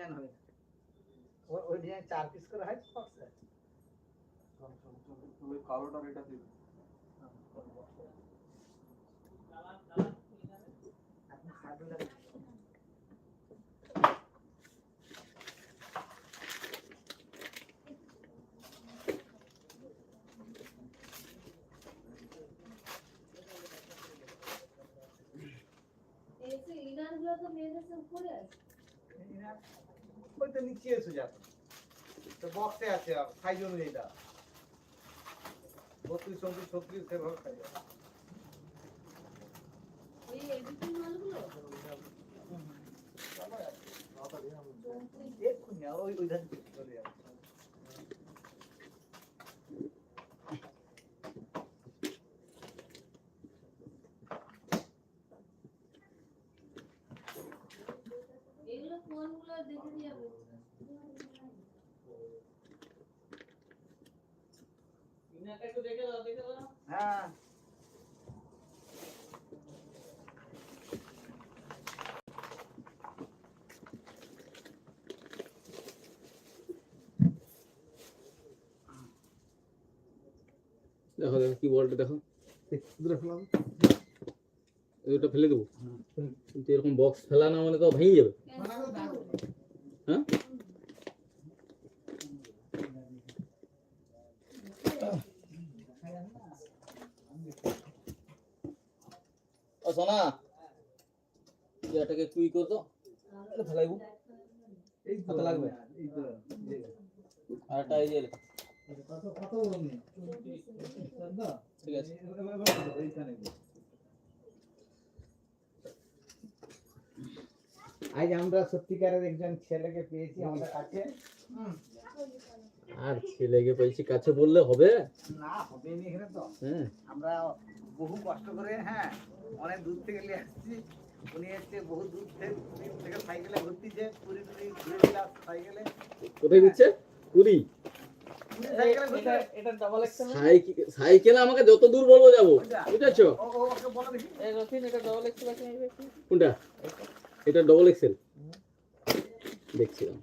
Design হবে ও- ওই design চার পিস করে হয় বক্সে ওই কালোটার এটা দিবি আপনি সাইডে লাগান। এই যে ইনারগুলো তো মেয়েদের সব উপরে আছে এরা ওই তো নিচে এসে যাবে তো বক্সে আছে সাইজ অনুযায়ী দাও বত্রিশ চব্বিশ ছত্রিশ সেভাবে সাইজ এক্ষুনি ওই ওই ধান চলে যাবে এগুলো কোনগুলো দেখে যাবে হ্যাঁ দেখো দেখো কি বলটা দেখো ওটা ফেলে দেবো কিন্তু এরকম বক্স ফেলা না মানে তো ভেঙে যাবে হ্যাঁ ও সোনা এটাকে কুই করতো এটা ফেলাইবো এই তো কত লাগবে? এই তো যে আর একটা এই যে কত কত বড় নেই ঠিক আছে আজ আমরা সত্যিকারের একজন ছেলেকে পেয়েছি আমাদের কাছে। আর ছেলেকে পেয়েছি কাছে বললে হবে? না হবে নি এখানে তো। আমরা বহু কষ্ট করে হ্যাঁ অনেক দূর থেকে নিয়ে আসছি। উনি এসছে বহু দূর থেকে পুরী সাইকেলে ঘুরতিছে পুরী টুরি ঘুরে সাইকেলে। কোথায় দিচ্ছে? পুরী। সাইকেলে আমাকে যত দূর বলব যাব। বুঝেছ? কোনটা? এটা ডবল এক্সেল দেখছিলাম।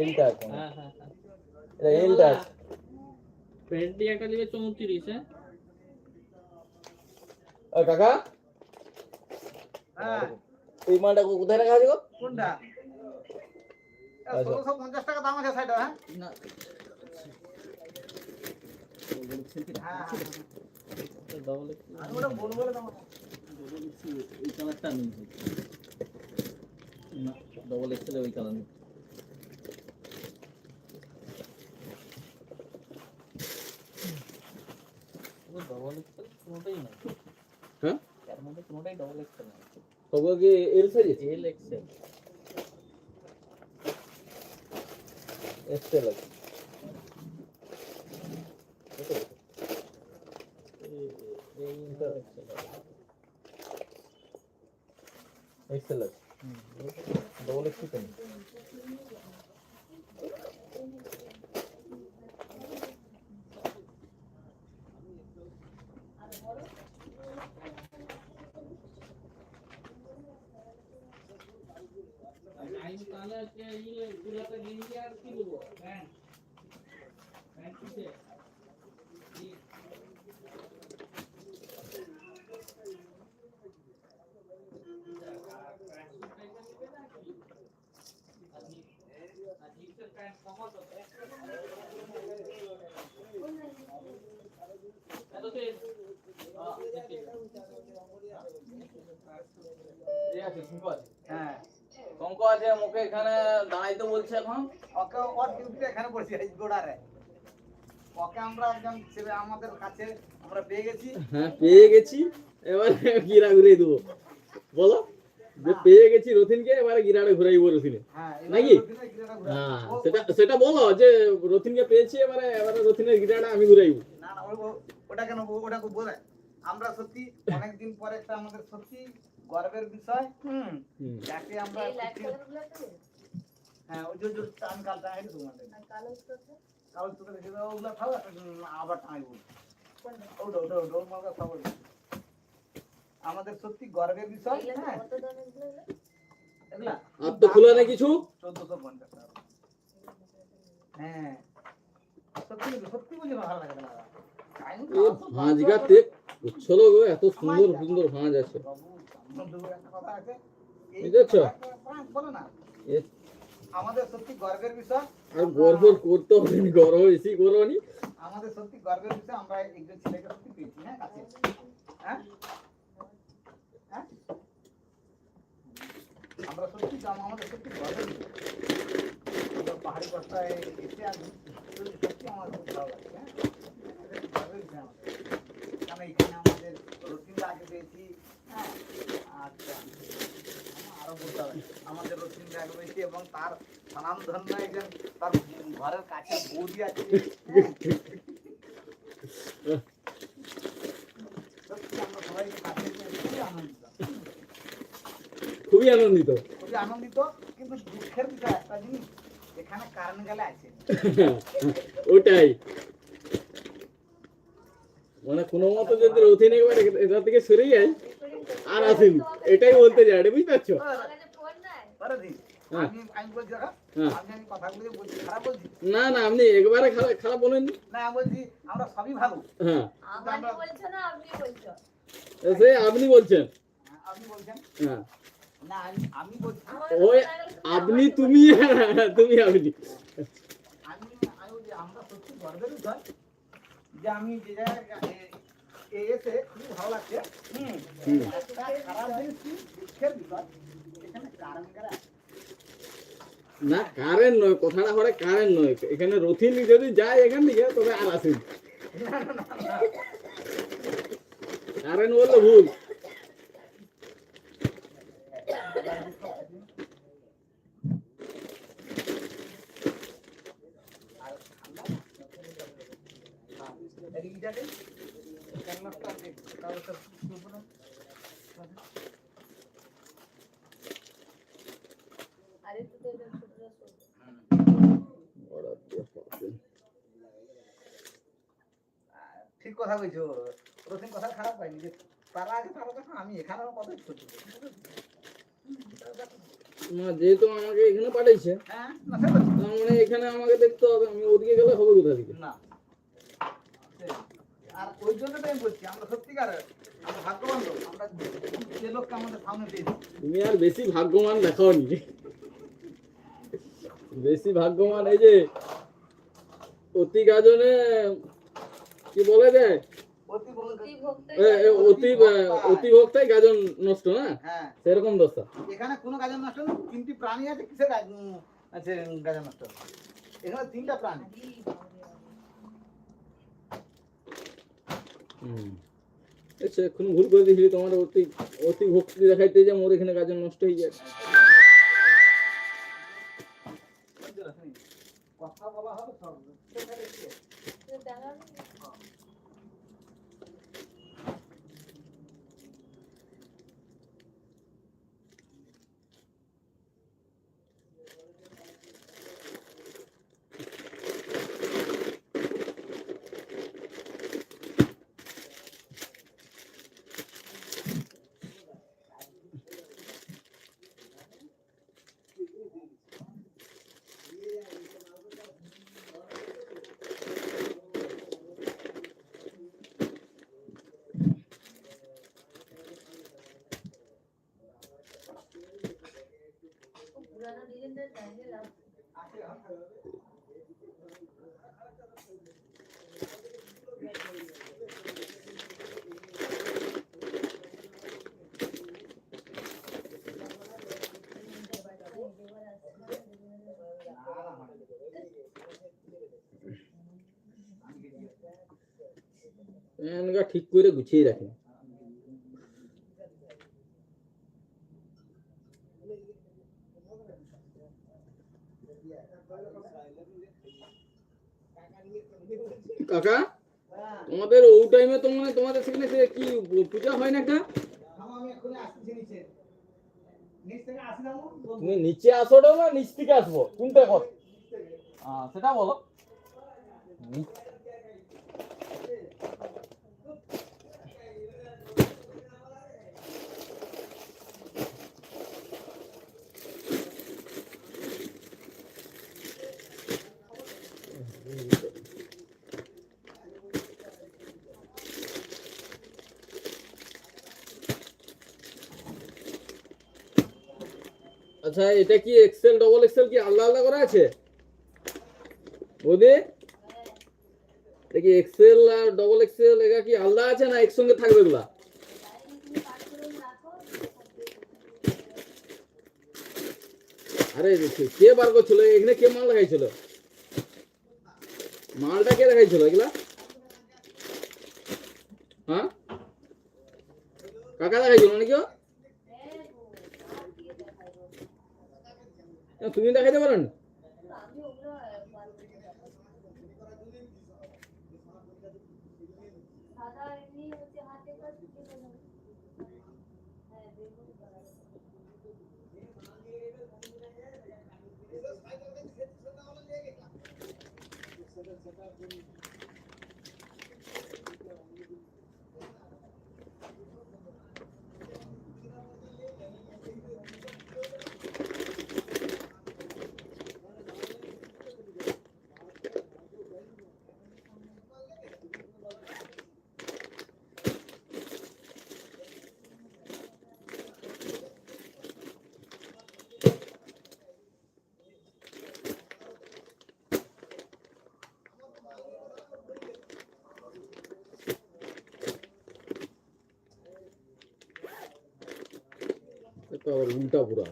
এলটা আছে হ্যাঁ হ্যাঁ এটা এলটা আছে। পেন্টি একটা দিবে চৌত্রিশ হ্যাঁ? ও কাকা। হ্যাঁ। এই মালটা কোথায় রাখা আছে গো? কোনটা? আচ্ছা। ষোলোশো পঞ্চাশ টাকা দাম আছে সাইডে হ্যাঁ? না। হ্যাঁ। ডাবল এক্সেল ওই কালার নেই ডাবল এক্সেল কোনোটাই না হ্যাঁ এর মধ্যে কোনোটাই ডাবল এক্সেল না সবার কি এল সাইজ আছে এল এক্সেল এক্সেল আছে এই এক্সেল এক্সেল আছে ডবল এক্সেল কেন আমি তাহলে আজকে ইয়ে পুরাটা গেঞ্জি আর কি দেবো প্যান্ট প্যান্ট কিসে ঠিক আছে আছে হ্যাঁ। শঙ্ক আছে মুখে এখানে দাঁড়াইতে বলছে এখন। ওকে ওর ডিউটি এখানে পড়েছি এই গোড়ারে। ওকে আমরা একজন ছেলে আমাদের কাছে আমরা পেয়ে গেছি। হ্যাঁ পেয়ে গেছি। এবারে গিরা ঘুরিয়ে দেবো। বলো যে পেয়ে গেছি রথিনকে এবারে গিরাটা ঘুরাইবো রথিনে। হ্যাঁ নাকি? হ্যাঁ সেটা সেটা বলো যে রথিনকে পেয়েছি এবারে এবারে রথিনের গিরাটা আমি ঘুরাইবো। না ওটা কেন ওটা খুব বোঝায় আমরা সত্যি অনেকদিন পরে একটা আমাদের সত্যি গর্বের বিষয় হুম যাকে আমরা এই লাইট খুশি- কালারগুলো আছে হ্যাঁ ওই যে যে টান কাল টাঙাই দিতো মানে আর কালো তোকে রেখে দাও ওগুলো খাও আবার টাঙাইবো ওটা ওটা ওটা ওর মালকা খাব। আমাদের সত্যি গর্বের বিষয় হ্যাঁ। কত দামের এগুলো? এগুলা? আর তো খোলা না কিছু? চোদ্দশো পঞ্চাশ টাকা। হ্যাঁ। সত্যি সত্যি বলি ভালো লাগে না। গো এত সুন্দর সুন্দর ভাঁজ আছে। একটা কথা আছে। আমাদের সত্যি গর্বের বিষয়। গর্ব করতে হবে গর্ব বেশি করব নি। আমাদের সত্যি গর্বের বিষয় আমরা একজন ছেলেকে সত্যি পেয়েছি হ্যাঁ কাছে। হ্যাঁ? হ্যাঁ? আমরা সত্যি আম- আমাদের সত্যি গর্বের বিষয়। পাহাড়ি রাস্তায় এসে আমি সত্যি আমার খুব ভালো লাগছে হ্যাঁ? গর্বের বিষয় আমাদের। কারণ এখানে আমাদের রসিন্দা আগে পেয়েছি আচ্ছা। আরও বলতে হবে। আমাদের এবং তার একজন তার ঘরের কাছে বৌদি আছে। খুবই আনন্দিত। খুবই আনন্দিত। কিন্তু দুঃখের বিষয় একটা জিনিস এখানে কারেন্ট গেলে আছে। ওটাই। মানে কোনো মতো যদি রথিন একবার এটা থেকে সরে যায় আর আসেনি এটাই বলতে এটা বুঝতে পারছ? হ্যাঁ। না না আপনি একবারে খারাপ খারাপ বলেন না। আমি বলছি আমরা সবই ভালো। হ্যাঁ। আমাকে বলছো না আপনি বলছো। সে আপনি বলছেন। হ্যাঁ, আপনি বলছেন? হ্যাঁ। ওই আপনি তুমি তুমি আপনি। আমি আমি আমরা সত্যি গর্বের যে আমি যে জায়গায় এসে খুবই ভালো লাগছে। হুম। হুম। খারাপ জিনিস দুঃখের বিষয়। এখানে কারেন্ট গেলে না কারেন্ট নয় কথাটা হরে কারেন্ট নয়। এখানে রথিন যদি যায় এখান থেকে তবে আর আসেন। কারেন্ট বললে ভুল আর ঠান্ডা না? হ্যাঁ, এদিকে যাবে। ক্যানভাসটা আছে, কাগজটা উপরে। আরেকটু তো এটা ছোটরা শোনো। আহ, ঠিক কথা কইছো? রসিন কথা খারাপ পাইনি যে তারা আগে তারা দেখো আমি এখানেও কথা না যেহেতু আমাকে এখানে পাঠাইছে হ্যাঁ না। তার মানে এখানে আমাকে দেখতে হবে আমি ওদিকে গেলে হবে কোথা থেকে? না আর ওই জন্য তো আমি বলছি আমরা সত্যিকার আমরা ভাগ্যবান লোক আমরা যে লোককে আমাদের সামনে পেয়েছি। তুমি আর বেশি ভাগ্যবান দেখাওনি। বেশি ভাগ্যবান এই যে অতি গাজনে কি বলে যায় অতি অতি ভক্ত এ, এ, অতি অতি ভক্তাই গাজন নষ্ট না? হ্যাঁ। সেরকম দশা। এখানে কোনো গাজন নষ্ট নেই তিনটি প্রাণী আছে কিসের আছে গাজন নষ্ট? এখানে তিনটা প্রাণী। আচ্ছা এখন ভুল করে দিয়েছিলি তোমার অতি অতি ভক্তি দেখাইতে যে মোর এখানে গাজন নষ্ট হয়ে যায় কথা বলা হবে সব। ঠিক করে গুছিয়ে রাখে। কাকা তোমাদের ওই টাইমে তো মানে তোমাদের সেখানে সে কি পূজা হয় না একটা? তুমি নিচে আসোটা না নিচ থেকে আসব। কোনটা কর? সেটা বলো। আচ্ছা এটা কি এক্সেল ডবল এক্সেল কি আলাদা আলাদা করা আছে? বৌদি? কি এক্সেল আর ডবল এক্সেল এটা কি আলাদা আছে না একসঙ্গে থাকবে এগুলা? আরে কে- বার করছিল? এখানে কে মাল দেখাইছিল? মালটা কে দেখাইছিল এগুলা? হ্যাঁ? কাকা দেখাইছিল নাকি ও? হ্যাঁ গো, আর দিয়ে দেখাই গো। না, তুমি দেখাইতে পারেন? আমি ওগুলো পারব না। সাদা এমনি হচ্ছে হাতে কাজ কেটে নেব। হ্যাঁ, বেগুন করা আছে। এটা আবার উল্টা পুরো।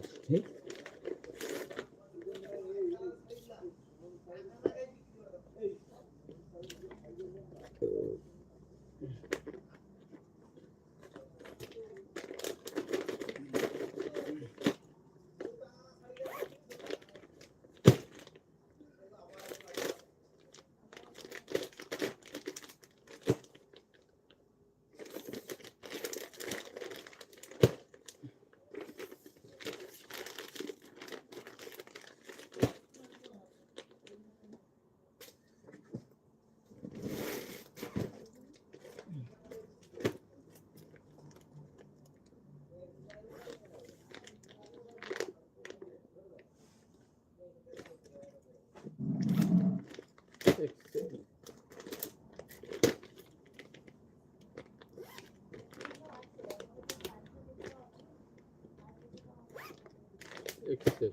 eksikleri.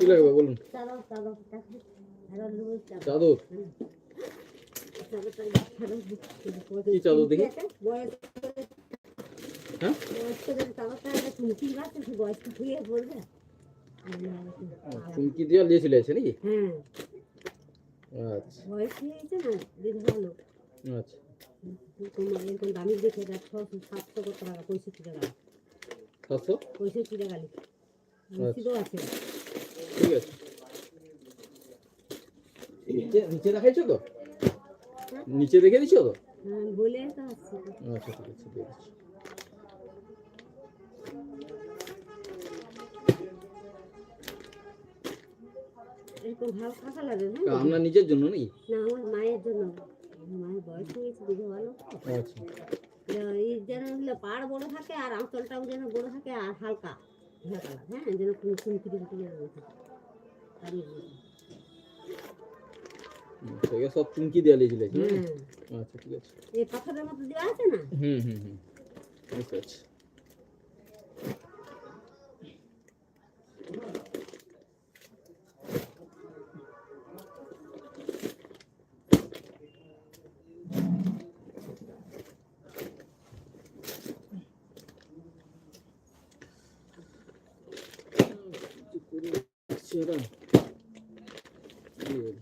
কি লাগবে বলুন? চাদর। কি চাদর দেখি? হ্যাঁ? চুমকি দিয়ে দিয়েছিল আছে নাকি? হ্যাঁ আচ্ছা। আচ্ছা। দামি দেখে ছশো সাতশো? কত টাকা পঁয়ষট্টি টাকা পঁয়ষট্টি টাকা লিখে রসিদও আছে। ঠিক আছে নিচে তো? নিচে দেখে দিছো তো? হ্যাঁ আসছে। আচ্ছা ঠিক আছে হ্যাঁ আপনার নিজের জন্য নাকি না আমার মায়ের জন্য মায়ের বয়স হয়েছে লোক তো। আচ্ছা। এই যেন হলো পাড় বড় থাকে আর আঁচলটাও যেন বড় থাকে আর হালকা। হ্যাঁ যেন কোনো চুমকিরি টুমকিরি না থাকে। এগুলো সব চুমকি লিয়েছিল হ্যাঁ আচ্ছা ঠিক আছে। এই পাথরের মতো দেওয়া আছে না? হুম হুম হুম। বুঝতে পারছি। সেটা কি বলি?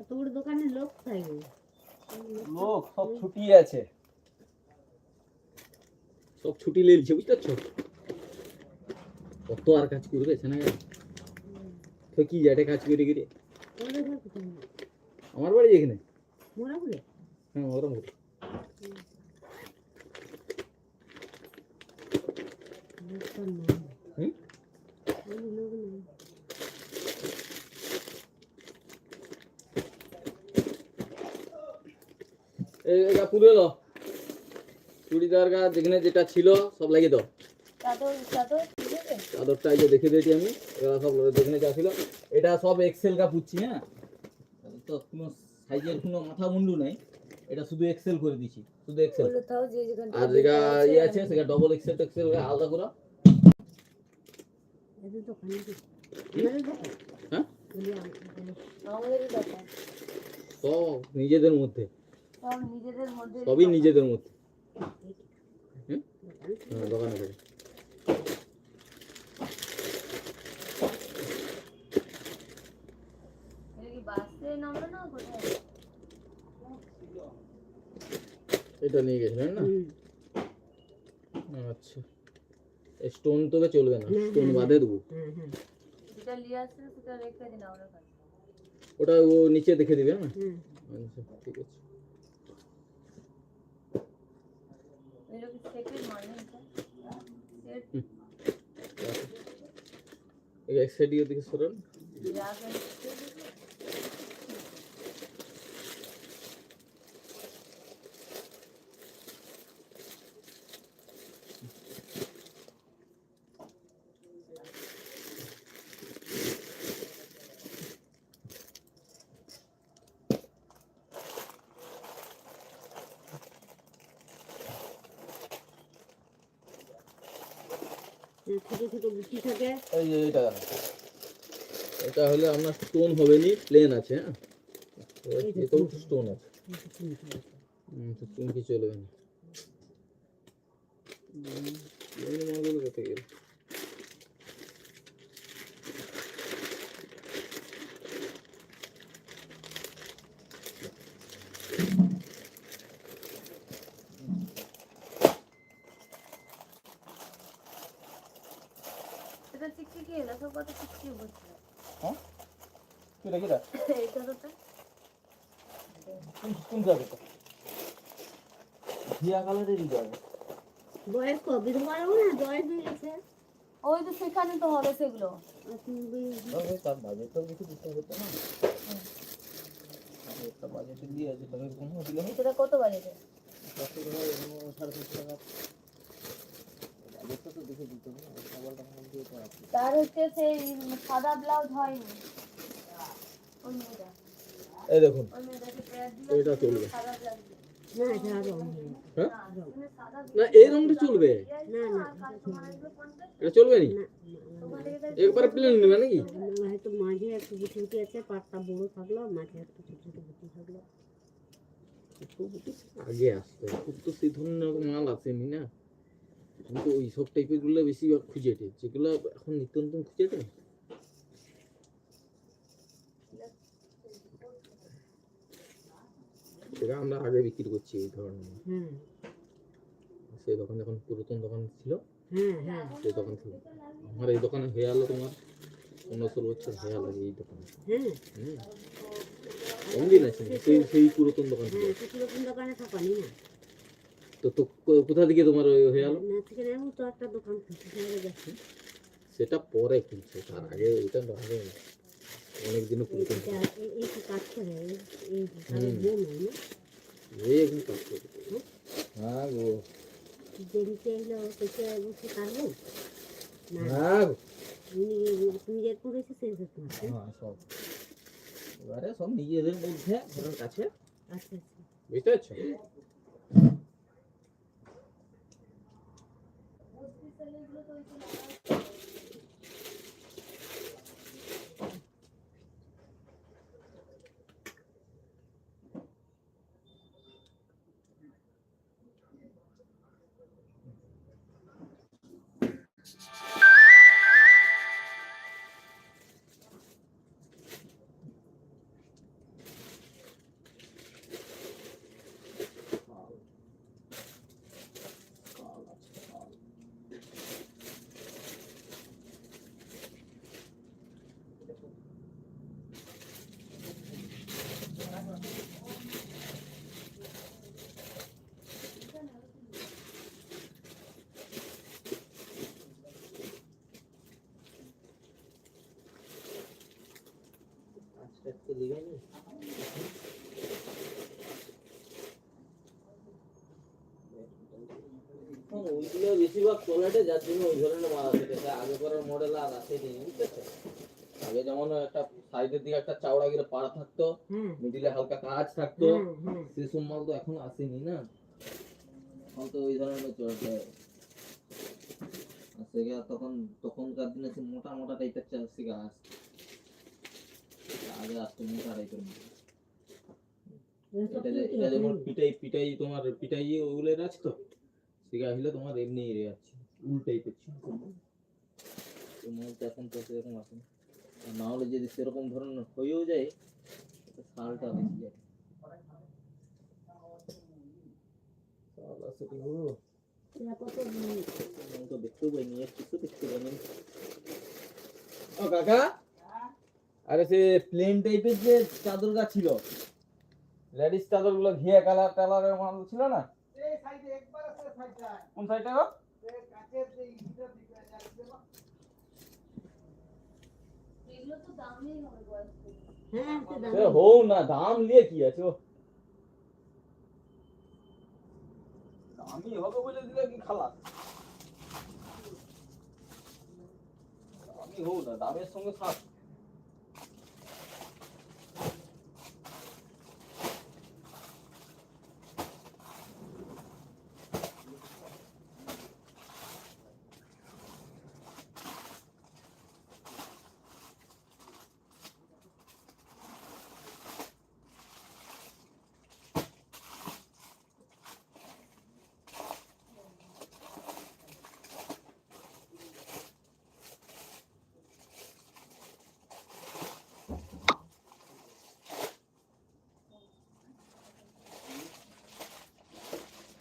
এত বড় দোকানে লোক থাকবে লোক সব ছুটি আছে। সব ছুটি লেলছে বুঝতে পারছ? কত আর কাজ করবে না তো কি যাটে কাজ করে গিয়ে আমার বাড়ি এখানে? হ্যাঁ ওরম হুম? ওই লোক নেই এই এটা পুরো দাও। চুড়িদার গা যেখানে যেটা ছিল সব লাগিয়ে দাও। চাদরটা এই যে দেখে দিয়েছি আমি এগুলো সব যেখানে যা ছিল এটা সব এক্সেল কা পুচ্ছি হ্যাঁ? তো কোনো সাইজের কোনো মাথা মুন্ডু নাই এটা শুধু এক্সেল করে দিছি শুধু এক্সেল আর যেটা ইয়ে আছে। সেটা ডবল এক্সেল টেক্সেল আলাদা করে। হ্যাঁ? সব নিজেদের মধ্যে। সবই নিজেদের মধ্যে। দোকান হ্যাঁ, দোকানে থেকে। এটা কি বাসে নামলো না কোথায়? এটা নিয়ে গেছিলেন না? আচ্ছা। স্টোন তোকে চলবে না স্টোন বাদে দেবো। হ্যাঁ হ্যাঁ আমার কাছে ওটা ও নিচে দেখে দিবে না? হ্যাঁ আচ্ছা ঠিক আছে। এটা কি সেকেন্ড মানে এটা সেট এই এক সাইড দিকে সরান যা করে এই ছোট ছোট গুটি থাকে। এই যে এটা। এটা হলে আপনার স্টোন হবে নি প্লেন আছে হ্যাঁ? স্টোন আছে। স্টোন তো চলবে না হুম, এমনি মালগুলো কোথায় গেল এটা চিকচিকি এলো? সব কত বলছে হ্যাঁ? কিরা কিরা এই চাদরটা কোন কোন যাবে তো ঘিয়া কালারেরই যাবে বয়স্ক বিধবা লোক না? বয়স গেছে। ওই তো সেখানে তো হবে সেগুলো। তবে তার কিছু দিতে হতো না। একটা বাজেটে দিয়ে আছে তবে কোনো দিলে সেটা কত বাজেটে? টাকা টাকা অবস্থা তো দেখে দিতে হবে না খাবারটা খাওয়া দিয়ে তো আছে তার হচ্ছে সেই সাদা ব্লাউজ হয়নি। এই দেখুন। ওই মেয়েটাকে প্যাড দিল। এটা চলবে না এই রংটা চলবে। এটা চলবে একবারে প্লেন নেবে নাকি? হয়তো মাঝে একটু আছে পাটটা বড় থাকল মাঝে একটু ছোট ছোট থাকল। আগে আসতো খুব তো সেই ধরনের মাল আসেনি না? কিন্তু ওই সব টাইপেরগুলো বেশিরভাগ খুঁজে টে। যেগুলো এখন নিত্য নতুন খুঁজে টে সেটা আমরা আগে বিক্রি করছি এই ধরনের। সেই দোকান যখন পুরাতন দোকান ছিল সেই দোকান ছিল। আমার এই দোকানে হয়ে গেলো তোমার পনেরো ষোলো বছর হয়ে গেলো এই দোকানে। হুম। আছে সেই সেই পুরাতন দোকান ছিল। হ্যাঁ দোকানে থাকানি না তো তো কোথা থেকে তোমার ওই হয়ে গেলো না থেকে আমি তো একটা দোকান যাচ্ছি সেটা পরে খুলছে তার আগে ওইটা আগে অনেক পুরাতন এই- কাজ করে? এই- এই এখন কাজ করে। হ্যাঁ? গো। দেরিতে এলো পেছে বসে কাটবো না গো। যেরকম রয়েছে সেই হ্যাঁ সব। এবারে সব নিজেদের মধ্যে ঘরের কাছে। আচ্ছা আচ্ছা। বুঝতে পারছ? আজকে দিবে না ওইগুলো বেশিরভাগ যার জন্য ওই ধরনের মাল আছে এটা আগে করার মডেল আর বুঝতে আগে যেমন একটা সাইডের দিকে একটা চাওড়া গিয়ে পাড়া থাকতো হ্যাঁ মিডিলে হালকা কাজ থাকতো হ্যাঁ হ্যাঁ সেসব মাল তো এখন আসেনি না? এখন তো ওই ধরনের চলছে। আর সেগা তখন তখনকার দিনে মোটা মোটা টাইপের আসতো। আগে আসতো টাইপের এসব এটা যে- এটা যেমন পিটাই পিটাই তোমার পিটাই ওগুলো আছে তো? সেগা হলে তোমার এমনি এরে যাচ্ছে উল টাইপের ছিল এখন তো সেরকম আসে না। হলে যদি সেরকম ধরনের হয়েও যায় তো শালটা বেশি যায়। আছে দেখতেও পাইনি আর কিছু দেখতে পাইনি। ও কাকা? আরে সে প্লেন টাইপের যে চাদর গা ছিল লেডিস চাদরগুলো ঘিয়া কালার টালারের মাল ছিল না? এই সাইডে একবার আছে সাইডটা কোন সাইডটা গো? না হ্যাঁ দাম না দাম নিয়ে কি আছে ও দামি হবে বলে দিলে কি খালাস দামি হও না দামের সঙ্গে সাথ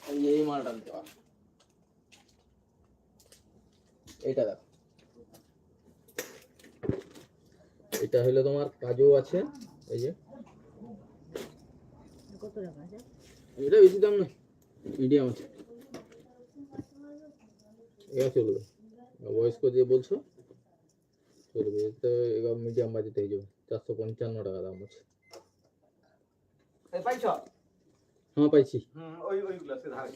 এই এই মালটা নিতে পারো এইটা দেখো। এটা হলো তোমার কাজও আছে এই যে। এটা বেশি দাম না মিডিয়াম আছে। এটা চলবে বয়স্ক যে বলছো চলবে এটা এবার মিডিয়াম বাজেট হয়ে যাবে চারশো পঞ্চান্ন টাকা দাম আছে। পাইছ? হ্যাঁ পাইছি। হুম ওই ওইগুলো সে ধার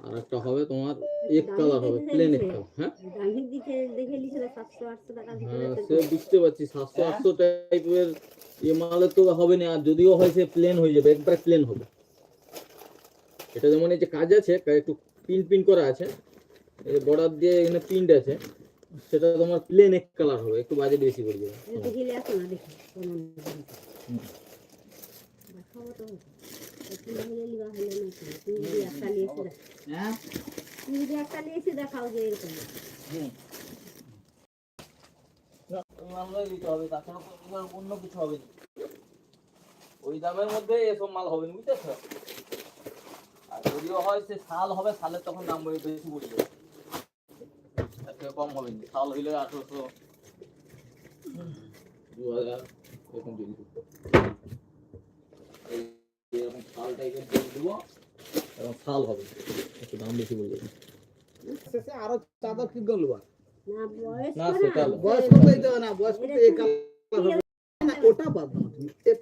আর একটা হবে তোমার এক কালার হবে প্লেন এক কালার হ্যাঁ? দামির দিকে দেখে নিয়েছিল সাতশো আটশো টাকা ভিতরে হ্যাঁ সে বুঝতে পারছি সাতশো আটশো টাইপের ইয়ে মালের তো হবে না আর যদিও হয় সে প্লেন হয়ে যাবে একবারে প্লেন হবে। এটা যেমন এই যে কাজ আছে একটু পিন পিন করা আছে এই বর্ডার দিয়ে এখানে প্রিন্ট আছে সেটা তোমার প্লেন এক কালার হবে একটু বাজেট বেশি পড়ে যাবে দেখে আসো না দেখি। দেখাবো তো। অন্য কিছু হবে ওই দামের মধ্যে এসব মাল হবে না বুঝতেছ আর যদিও হয় সে শাল হবে শালের তখন দাম বেশি বেশি পড়ে যাবে তার থেকে কম হবে না শাল হইলে আঠারোশো দু হাজার এরকম এরকম শাল টাইপের দিয়ে দেবো এবং শাল হবে। একটু দাম বেশি পড়ে শেষে আরও চাদর কি গলবা না সেটা না বয়স কত হইতে হবে না বয়স কত এই কালার ওটা বাদ দাও।